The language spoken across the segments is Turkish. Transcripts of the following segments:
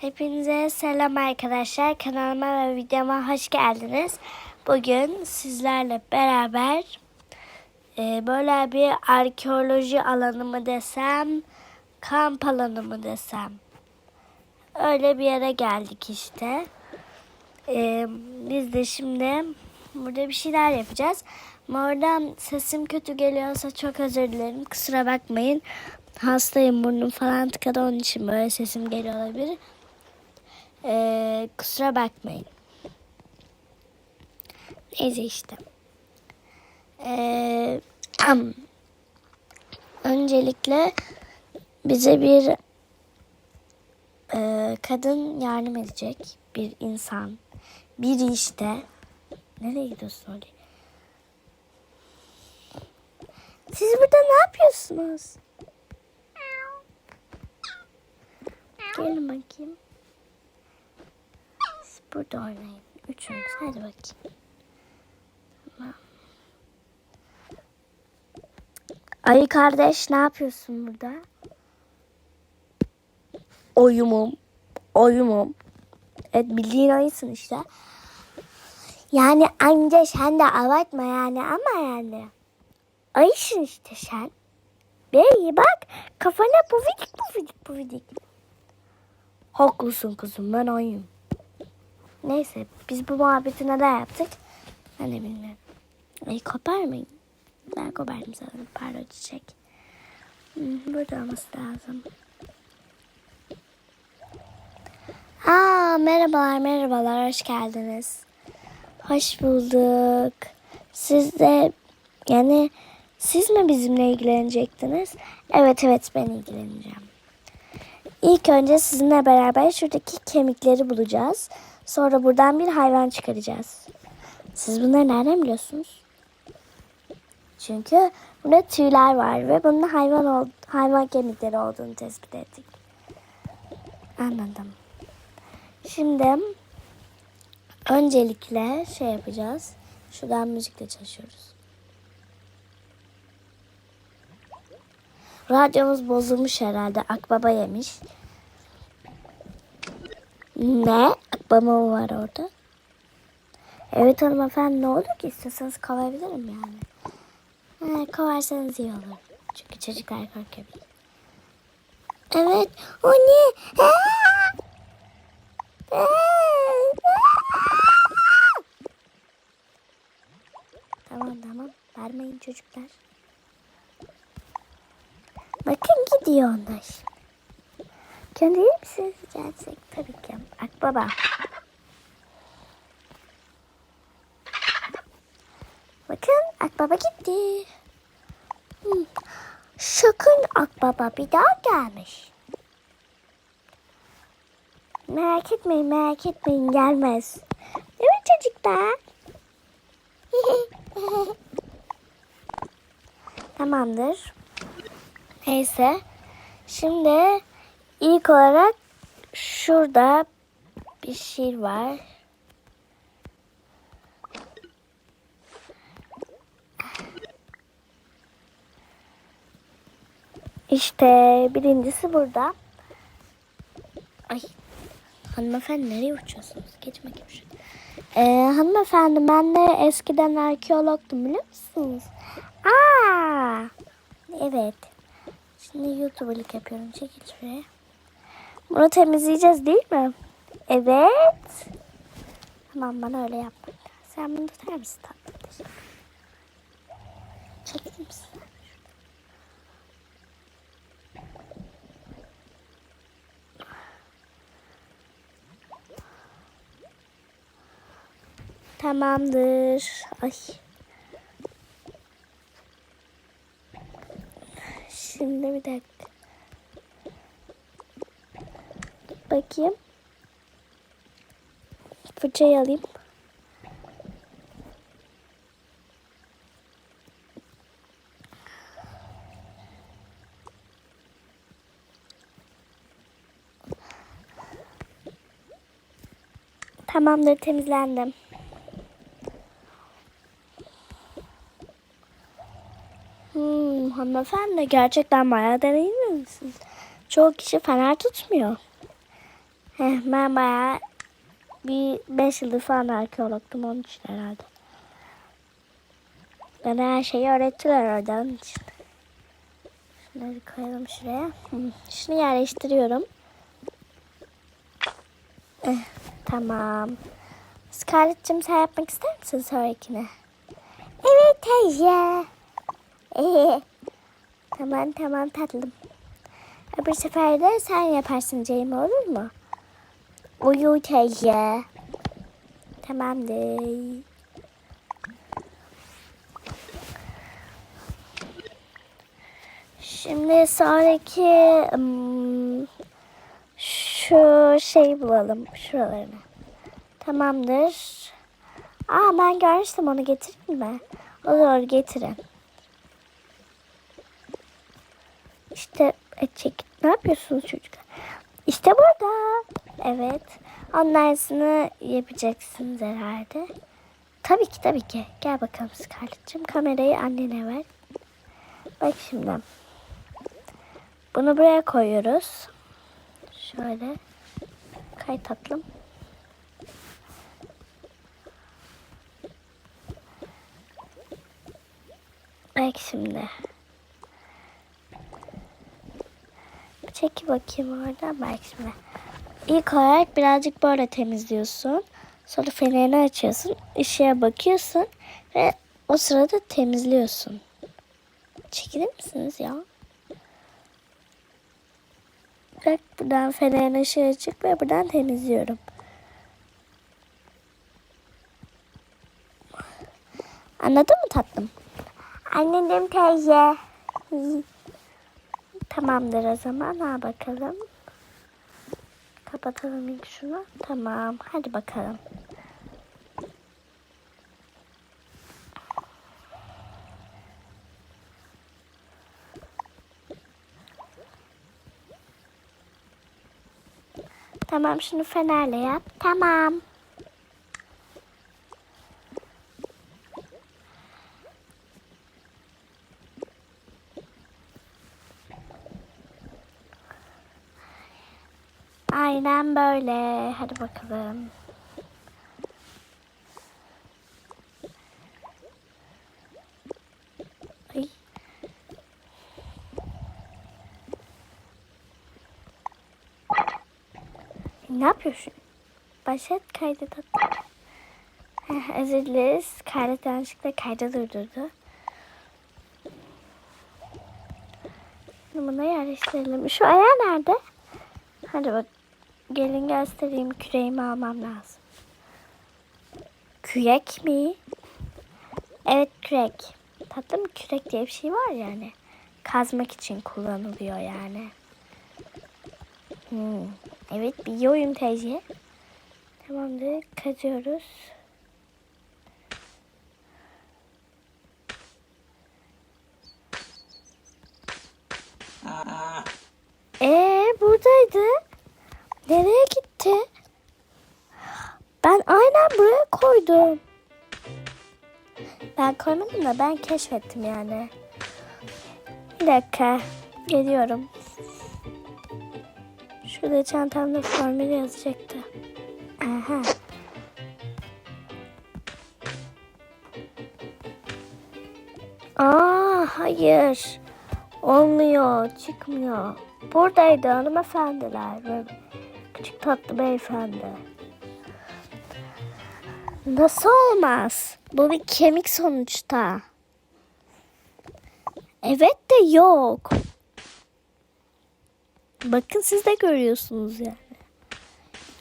Hepinize selam arkadaşlar. Kanalıma ve videoma hoş geldiniz. Bugün sizlerle beraber e, böyle bir arkeoloji alanı mı desem, kamp alanı mı desem. Öyle bir yere geldik işte. E, biz de şimdi burada bir şeyler yapacağız. Oradan sesim kötü geliyorsa çok özür dilerim. Kusura bakmayın. Hastayım burnum falan tıkadı onun için böyle sesim geliyor olabilir. Ee, kusura bakmayın. Neyse işte. Ee, öncelikle bize bir e, kadın yardım edecek. Bir insan. Biri işte. Nereye gidiyorsun oraya? Siz burada ne yapıyorsunuz? Gelin bakayım. Burada oynayın. Üçünüz. Hadi bakayım. Tamam. Ayı kardeş ne yapıyorsun burada? Oyumum. Oyumum. Evet bildiğin ayısın işte. Yani anca sen de abartma yani ama yani. Ayısın işte sen. Bey bak kafana pufidik pufidik pufidik. Haklısın kızım ben ayıyım. Neyse biz bu muhabbeti neden yaptık? Ben de bilmiyorum. Ay koparmayın. Ben kopardım sanırım. Pardon çiçek. Hmm, Burada olması lazım. Aa merhabalar merhabalar hoş geldiniz. Hoş bulduk. Siz de yani siz mi bizimle ilgilenecektiniz? Evet evet ben ilgileneceğim. İlk önce sizinle beraber şuradaki kemikleri bulacağız. Sonra buradan bir hayvan çıkaracağız. Siz bunları nereden biliyorsunuz? Çünkü burada tüyler var ve bunun hayvan ol hayvan kemikleri olduğunu tespit ettik. Anladım. Şimdi öncelikle şey yapacağız. Şuradan müzikle çalışıyoruz. Radyomuz bozulmuş herhalde. Akbaba yemiş. Ne? Akbaba mı var orada? Evet hanımefendi ne olur ki isteseniz kovabilirim yani. He, kovarsanız iyi olur. Çünkü çocuklar korkabilir. Evet. O ne? Tamam tamam. Vermeyin çocuklar. Bakın gidiyor onlar. Gönderir misiniz rica etsek? Tabii ki. Akbaba. Bakın Akbaba gitti. Hmm. Sakın Akbaba bir daha gelmiş. Merak etmeyin merak etmeyin gelmez. Değil mi çocuklar? Tamamdır. Neyse. Şimdi ilk olarak şurada bir şey var. İşte birincisi burada. Ay hanımefendi nereye uçuyorsunuz? Geç bakayım şuraya. Ee, hanımefendi ben de eskiden arkeologtum biliyor musunuz? Aa, evet. Şimdi YouTuber'lık yapıyorum. Çekil şuraya. Bunu temizleyeceğiz değil mi? Evet. Tamam bana öyle yapma. Sen bunu tutar mısın tatlım? Çekil misin? Tamamdır. Ay. Şimdi bir dakika. Bakayım. Fırçayı alayım. Tamamdır temizlendim. Hmm, hanımefendi gerçekten bayağı deneyimli misiniz? Çoğu kişi fener tutmuyor. Heh, ben bayağı bir 5 yıldır falan arkeologtum onun için herhalde. Bana her şeyi öğrettiler orada onun için. Şunları koyalım şuraya. Hı, Şunu yerleştiriyorum. Eh, tamam. Scarlett'cığım sen yapmak ister misin sonrakini? Evet teyze. Ee, tamam tamam tatlım. Öbür sefer de sen yaparsın Ceyme olur mu? Uyu teyze. Tamamdır. Şimdi sonraki ım, şu şeyi bulalım şuralarını. Tamamdır. Aa ben görmüştüm onu getirin mi? Olur getirin. İşte e, çek. Ne yapıyorsunuz çocuklar? İşte burada. Evet. Onun aynısını yapacaksınız herhalde. Tabii ki tabii ki. Gel bakalım Scarlett'cığım. Kamerayı annene ver. Bak şimdi. Bunu buraya koyuyoruz. Şöyle. Kay tatlım. Bak şimdi. Çeki bakayım orada. Bak şimdi. İlk olarak birazcık böyle temizliyorsun. Sonra fenerini açıyorsun. ışığa bakıyorsun. Ve o sırada temizliyorsun. Çekilir misiniz ya? Bak buradan fenerin ışığı açık ve buradan temizliyorum. Anladın mı tatlım? Anladım teyze. Tamamdır o zaman. Ha bakalım. Kapatalım ilk şunu. Tamam. Hadi bakalım. Tamam şunu fenerle yap. Tamam. Aynen böyle. Hadi bakalım. Ne yapıyorsun? Başlat kaydı tatlım. Heh, Özür dileriz. Kaydet yanlışlıkla kaydı durdurdu. Bunu yerleştirelim. Şu ayağı nerede? Hadi bak. Gelin göstereyim. Küreğimi almam lazım. Kürek mi? Evet kürek. Tatlım kürek diye bir şey var yani. Kazmak için kullanılıyor yani. Hmm. Evet biliyorum teyze. Tamamdır. Kazıyoruz. Ee buradaydı. Nereye gitti? Ben aynen buraya koydum. Ben koymadım da ben keşfettim yani. Bir dakika. Geliyorum. Şurada çantamda formülü yazacaktı. Aha. Aa hayır. Olmuyor. Çıkmıyor. Buradaydı hanımefendiler. Böyle küçük tatlı beyefendi. Nasıl olmaz? Bu bir kemik sonuçta. Evet de yok. Bakın siz de görüyorsunuz yani.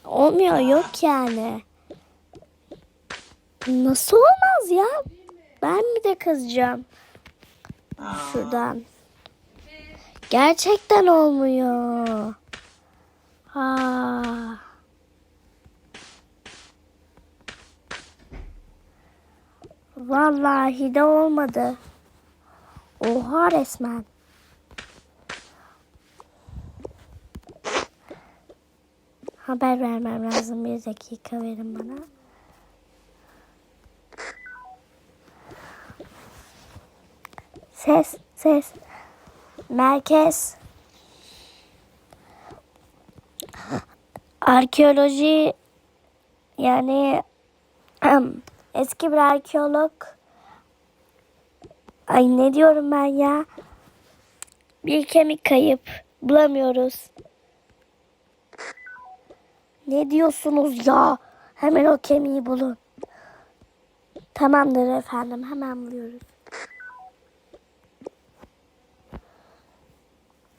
Olmuyor yok yani. Nasıl olmaz ya? Ben mi de kızacağım? Şuradan. Gerçekten olmuyor. Ha. Vallahi de olmadı. Oha resmen. Haber vermem lazım. Bir dakika verin bana. Ses, ses. Merkez. Arkeoloji yani eski bir arkeolog ay ne diyorum ben ya bir kemik kayıp bulamıyoruz. Ne diyorsunuz ya? Hemen o kemiği bulun. Tamamdır efendim hemen buluyoruz.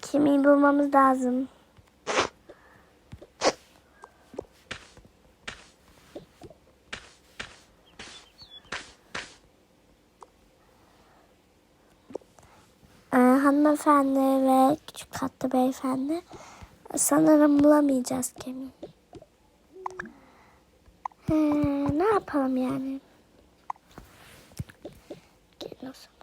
Kemiği bulmamız lazım. Ee, hanımefendi ve küçük katlı beyefendi sanırım bulamayacağız kemiği. Ee, ne yapalım yani? Gelin o zaman.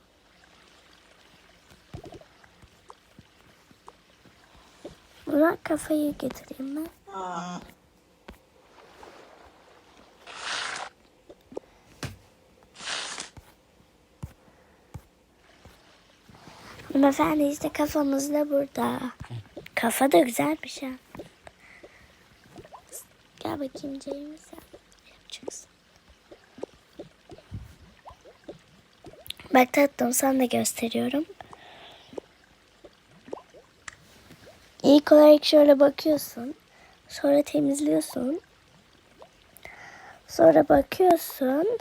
Buna kafayı getireyim ben. Hanımefendi işte kafamız da burada. Kafa da güzelmiş ha. Gel bakayım James sen yapacaksın. Bak tatlım sana da gösteriyorum. İlk olarak şöyle bakıyorsun. Sonra temizliyorsun. Sonra bakıyorsun.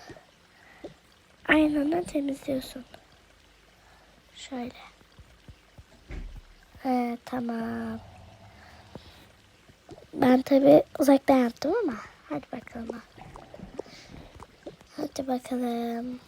Aynı temizliyorsun. Şöyle. He tamam. Ben tabi uzaktan yaptım ama. Hadi bakalım. Hadi bakalım.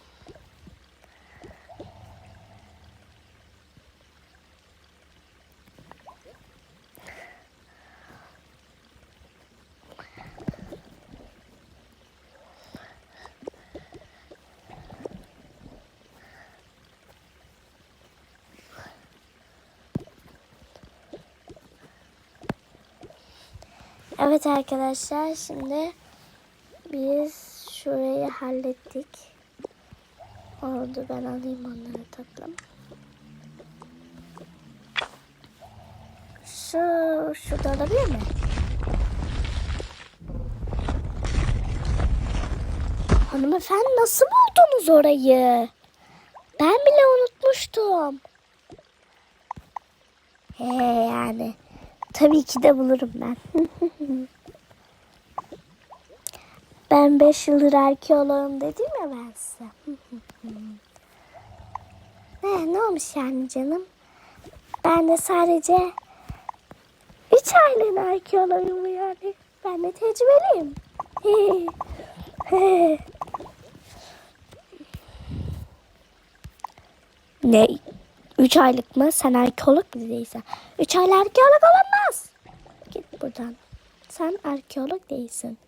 Evet arkadaşlar şimdi biz şurayı hallettik. Oldu ben alayım onları tatlım. Şu şurada olabilir mi? Hanımefendi nasıl buldunuz orayı? Ben bile unutmuştum. He yani. Tabii ki de bulurum ben. ben 5 yıldır arkeoloğum dedim ya ben size. ne, ne olmuş yani canım? Ben de sadece 3 aylığın arkeoloğum yani. Ben de tecrübeliyim. ne? Üç aylık mı? Sen arkeolog mu değilsen? Üç aylık arkeolog olamaz. Git buradan. Sen arkeolog değilsin.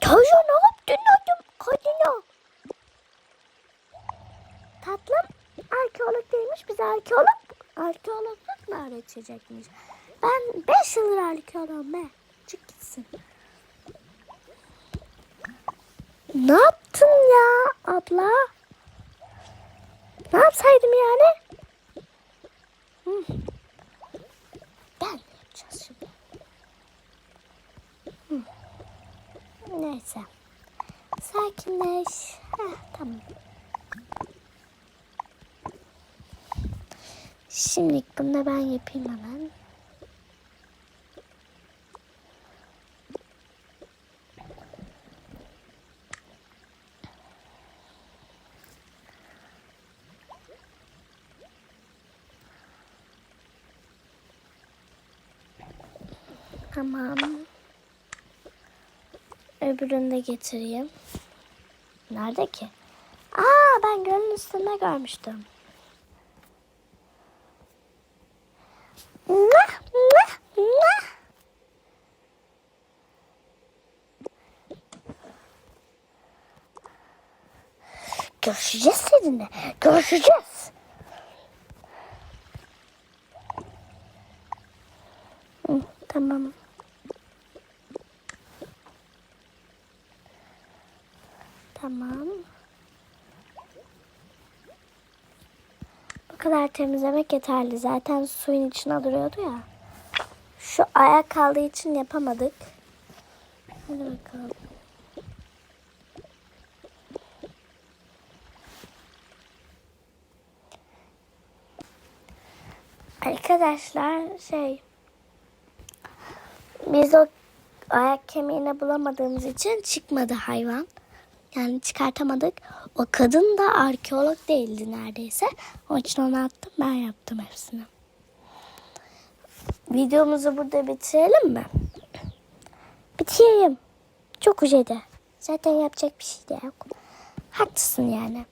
Çocuğu ne yaptın oğlum kadına? Tatlım arkeolog değilmiş. Bize arkeolog arkeologluk mu öğretecekmiş? Ben beş yıldır arkeologum be. Çık gitsin. Ne yaptın ya abla? Ne yapsaydım yani? Ben ne yapacağız şimdi? Hı. Neyse. Sakinleş. Heh, tamam. Şimdi bunu da ben yapayım hemen. Tamam. Öbürünü de getireyim. Nerede ki? Aa ben gölün üstünde görmüştüm. Mwah, mwah, mwah. Görüşeceğiz seninle. Görüşeceğiz. Tamam. Bu kadar temizlemek yeterli. Zaten suyun içine duruyordu ya. Şu ayak kaldığı için yapamadık. Hadi bakalım. Arkadaşlar şey biz o ayak kemiğini bulamadığımız için çıkmadı hayvan. Yani çıkartamadık. O kadın da arkeolog değildi neredeyse. Onun için onu attım ben yaptım hepsini. Videomuzu burada bitirelim mi? Bitireyim. Çok uzadı. Zaten yapacak bir şey de yok. Haklısın yani.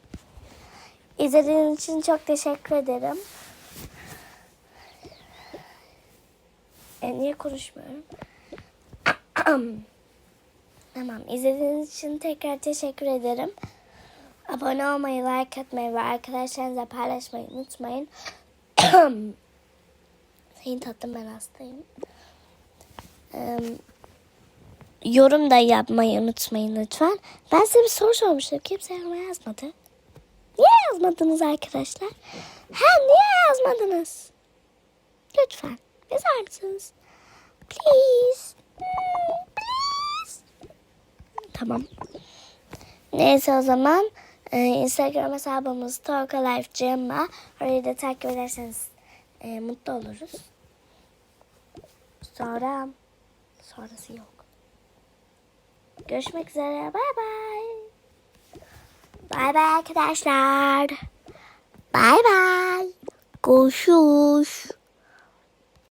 İzlediğiniz için çok teşekkür ederim. E, niye konuşmuyorum? tamam. İzlediğiniz için tekrar teşekkür ederim. Abone olmayı, like atmayı ve arkadaşlarınızla paylaşmayı unutmayın. Senin tatlım ben hastayım. Ee, yorum da yapmayı unutmayın lütfen. Ben size bir soru sormuştum. Kimse yoruma yazmadı. Niye yazmadınız arkadaşlar? Ha niye yazmadınız? Lütfen. Yazar mısınız? Please. Tamam. Neyse o zaman e, Instagram hesabımız Talka Life Cemma. Orayı da takip ederseniz e, mutlu oluruz. Sonra sonrası yok. Görüşmek üzere. Bay bay. Bay bay arkadaşlar. Bay bay. Görüşürüz.